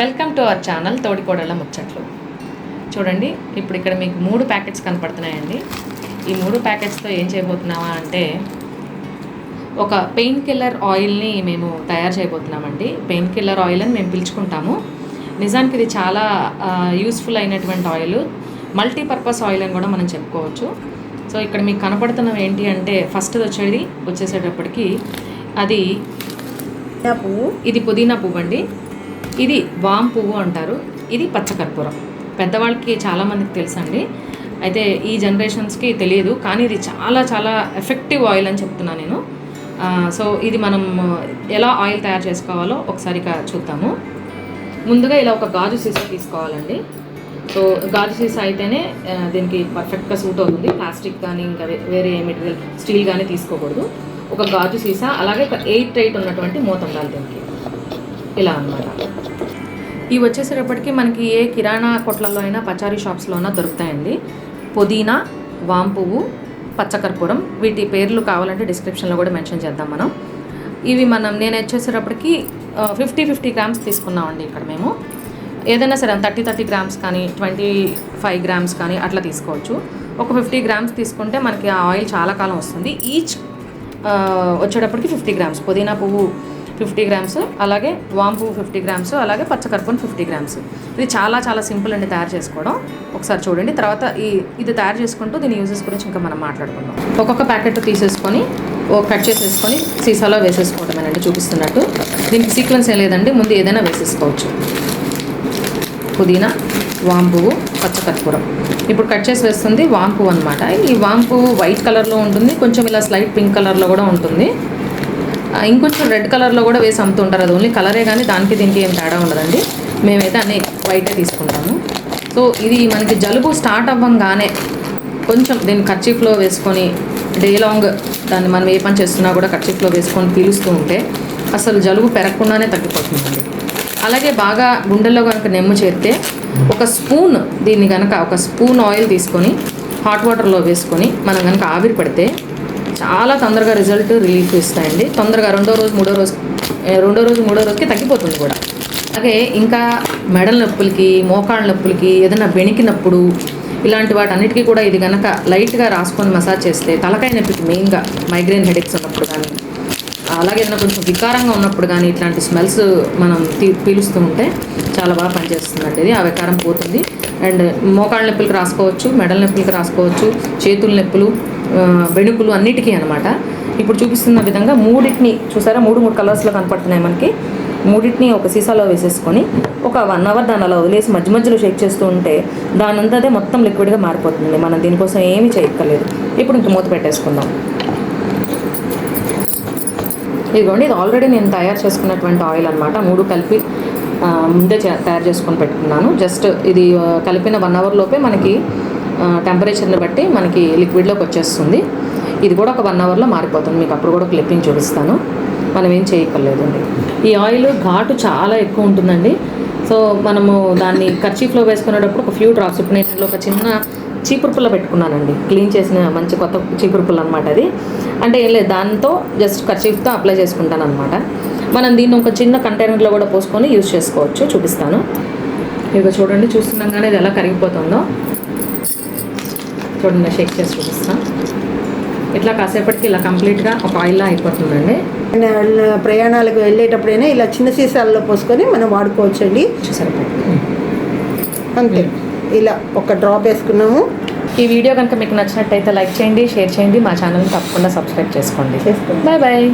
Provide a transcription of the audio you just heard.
Welcome to our channel తోడికోడళ్ళ ముచ్చట్లు చూడండి ఇప్పుడు ఇక్కడ మీకు మూడు ప్యాకెట్స్ కనపడుతున్నాయండి. ఈ మూడు ప్యాకెట్స్తో ఏం చేయబోతున్నావా అంటే ఒక పెయిన్ కిల్లర్ ఆయిల్ని మేము తయారు చేయబోతున్నామండి. పెయిన్ కిల్లర్ ఆయిల్ అని మేము పిలుచుకుంటాము. నిజానికి ఇది చాలా యూస్ఫుల్ అయినటువంటి ఆయిల్ మల్టీపర్పస్ ఆయిల్ అని కూడా మనం చెప్పుకోవచ్చు. సో ఇక్కడ మీకు కనపడుతున్నవి ఏంటి అంటే ఫస్ట్ వచ్చేది వచ్చేసేటప్పటికి అది పుదీనా పువ్వు. ఇది పుదీనా పువ్వు అండి ఇది వామ్ పువ్వు అంటారు. ఇది పచ్చకర్పూరం పెద్దవాళ్ళకి చాలామందికి తెలుసండి. అయితే ఈ జనరేషన్స్కి తెలియదు కానీ ఇది చాలా చాలా ఎఫెక్టివ్ ఆయిల్ అని చెప్తున్నాను నేను. సో ఇది మనం ఎలా ఆయిల్ తయారు చేసుకోవాలో ఒకసారి చూద్దాము. ముందుగా ఇలా ఒక గాజు సీసా తీసుకోవాలండి. సో గాజు సీసా అయితేనే దీనికి పర్ఫెక్ట్గా సూట్ అవుతుంది. ప్లాస్టిక్ కానీ ఇంకా వేరే మెటీరియల్ స్టీల్ కానీ తీసుకోకూడదు. ఒక గాజు సీసా అలాగే ఒక ఎయిట్ ఎయిట్ ఉన్నటువంటి మూత ఉండాలి దీనికి. ఇలా అన్నమాట. ఇవి వచ్చేసేటప్పటికి మనకి ఏ కిరాణా కొట్లలో అయినా పచారీ షాప్స్లో అయినా దొరుకుతాయండి. పుదీనా వామ్ పువ్వు పచ్చకర్పూరం వీటి పేర్లు కావాలంటే డిస్క్రిప్షన్లో కూడా మెన్షన్ చేద్దాం మనం. ఇవి మనం నేను వచ్చేసేటప్పటికి ఫిఫ్టీ ఫిఫ్టీ గ్రామ్స్ తీసుకున్నామండి ఇక్కడ మేము. ఏదైనా సరే థర్టీ థర్టీ గ్రామ్స్ కానీ ట్వంటీ ఫైవ్ గ్రామ్స్ కానీ అట్లా తీసుకోవచ్చు. ఒక ఫిఫ్టీ గ్రామ్స్ తీసుకుంటే మనకి ఆ ఆయిల్ చాలా కాలం వస్తుంది. ఈచ్ వచ్చేటప్పటికి ఫిఫ్టీ గ్రామ్స్. పుదీనా పువ్వు ఫిఫ్టీ గ్రామ్స్ అలాగే వాంపు ఫిఫ్టీ గ్రామ్స్ అలాగే పచ్చకర్పూరం ఫిఫ్టీ గ్రామ్స్. ఇది చాలా చాలా సింపుల్ అండి తయారు చేసుకోవడం. ఒకసారి చూడండి. తర్వాత ఈ ఇది తయారు చేసుకుంటూ దీని యూజెస్ గురించి ఇంకా మనం మాట్లాడుకుందాం. ఒక్కొక్క ప్యాకెట్ తీసేసుకొని కట్ చేసేసుకొని సీసాలో వేసేసుకోవటమేనండి చూపిస్తున్నట్టు. దీనికి సీక్వెన్స్ ఏం లేదండి. ముందు ఏదైనా వేసేసుకోవచ్చు. పుదీనా వాంపువు పచ్చకర్పూరం. ఇప్పుడు కట్ చేసి వేస్తుంది వాంపు అనమాట ఈ వాంపు వైట్ కలర్లో ఉంటుంది. కొంచెం ఇలా స్లైట్ పింక్ కలర్లో కూడా ఉంటుంది. ఇంకొంచెం రెడ్ కలర్లో కూడా వేసి అమ్ముతుంటారు. అది ఓన్లీ కలరే కానీ దానికి దీనికి ఏం తేడా ఉండదండి. మేమైతే అన్ని వైటే తీసుకుంటాము. సో ఇది మనకి జలుబు స్టార్ట్ అవ్వంగానే కొంచెం దీన్ని కర్చీఫ్లో వేసుకొని డే లాంగ్ దాన్ని మనం ఏ పని చేస్తున్నా కూడా కర్చీఫ్లో వేసుకొని పీలుస్తూ ఉంటే అసలు జలుబు పెరగకుండానే తగ్గిపోతుందండి. అలాగే బాగా గుండెల్లో కనుక నెమ్ము చేస్తే ఒక స్పూన్ దీన్ని కనుక ఒక స్పూన్ ఆయిల్ తీసుకొని హాట్ వాటర్లో వేసుకొని మనం కనుక ఆవిరి పడితే చాలా తొందరగా రిజల్ట్ రిలీఫ్ ఇస్తాయండి. తొందరగా రెండో రోజు మూడో రోజు రెండో రోజు మూడో రోజుకి తగ్గిపోతుంది కూడా. అలాగే ఇంకా మెడల నొప్పులకి మోకాళ్ళ నొప్పులకి ఏదైనా బెణికినప్పుడు ఇలాంటి వాటన్నిటికీ కూడా ఇది కనుక లైట్గా రాసుకొని మసాజ్ చేస్తే తలకాయ నొప్పికి మెయిన్గా మైగ్రేన్ హెడేక్స్ ఉన్నప్పుడు కానీ అలాగే ఏదైనా కొంచెం వికారంగా ఉన్నప్పుడు కానీ ఇట్లాంటి స్మెల్స్ మనం పీలుస్తూ ఉంటే చాలా బాగా పనిచేస్తుందండి ఇది. ఆ వికారం పోతుంది. అండ్ మోకాళ్ళ నొప్పులకు రాసుకోవచ్చు మెడల నొప్పులకు రాసుకోవచ్చు చేతుల నొప్పులు వెణుకులు అన్నిటికీ అనమాట ఇప్పుడు చూపిస్తున్న విధంగా మూడింటిని చూసారా? మూడు మూడు కలర్స్లో కనపడుతున్నాయి మనకి. మూడింటిని ఒక సీసాలో వేసేసుకొని ఒక వన్ అవర్ దాని అలా వదిలేసి మధ్య మధ్యలో షేక్ చేస్తూ ఉంటే దాని అదే మొత్తం లిక్విడ్గా మారిపోతుంది. మనం దీనికోసం ఏమీ చేయక్కర్లేదు. ఇప్పుడు ఇంక మూత పెట్టేసుకుందాం. ఇదిగోండి ఇది ఆల్రెడీ నేను తయారు చేసుకున్నటువంటి ఆయిల్ అనమాట మూడు కలిపి ముందే తయారు చేసుకొని పెట్టుకున్నాను. జస్ట్ ఇది కలిపిన వన్ అవర్లోపే మనకి టెంపరేచర్ని బట్టి మనకి లిక్విడ్లోకి వచ్చేస్తుంది. ఇది కూడా ఒక వన్ అవర్లో మారిపోతుంది. మీకు అప్పుడు కూడా క్లిప్పింగ్ చూపిస్తాను. మనం ఏం చేయక్కర్లేదండి. ఈ ఆయిల్ ఘాటు చాలా ఎక్కువ ఉంటుందండి. సో మనము దాన్ని కర్చీఫ్లో వేసుకునేటప్పుడు ఒక ఫ్యూ డ్రాప్స్ ఇప్పుడు నేను ఒక చిన్న చీపురు పుల్ల పెట్టుకున్నానండి. క్లీన్ చేసిన మంచి కొత్త చీపురు పుల్ల అనమాట అది. అంటే ఏం లేదు దాంతో జస్ట్ కర్చీఫ్తో అప్లై చేసుకుంటాను అనమాట మనం దీన్ని ఒక చిన్న కంటైనర్లో కూడా పోసుకొని యూజ్ చేసుకోవచ్చు. చూపిస్తాను. ఇక చూడండి చూస్తుండగానే ఇది ఎలా కరిగిపోతుందో. చూడండి షేక్ చేసి చూపిస్తాను ఇట్లా కాసేపటికి ఇలా కంప్లీట్గా ఒక ఆయిల్లా అయిపోతుందండి. ప్రయాణాలకు వెళ్ళేటప్పుడైనా ఇలా చిన్న సీసాల్లో పోసుకొని మనం వాడుకోవచ్చండి. చూసారు అంతే. ఇలా ఒక డ్రాప్ వేసుకున్నాము. ఈ వీడియో కనుక మీకు నచ్చినట్టయితే లైక్ చేయండి షేర్ చేయండి మా ఛానల్ని తప్పకుండా సబ్స్క్రైబ్ చేసుకోండి. Bye bye.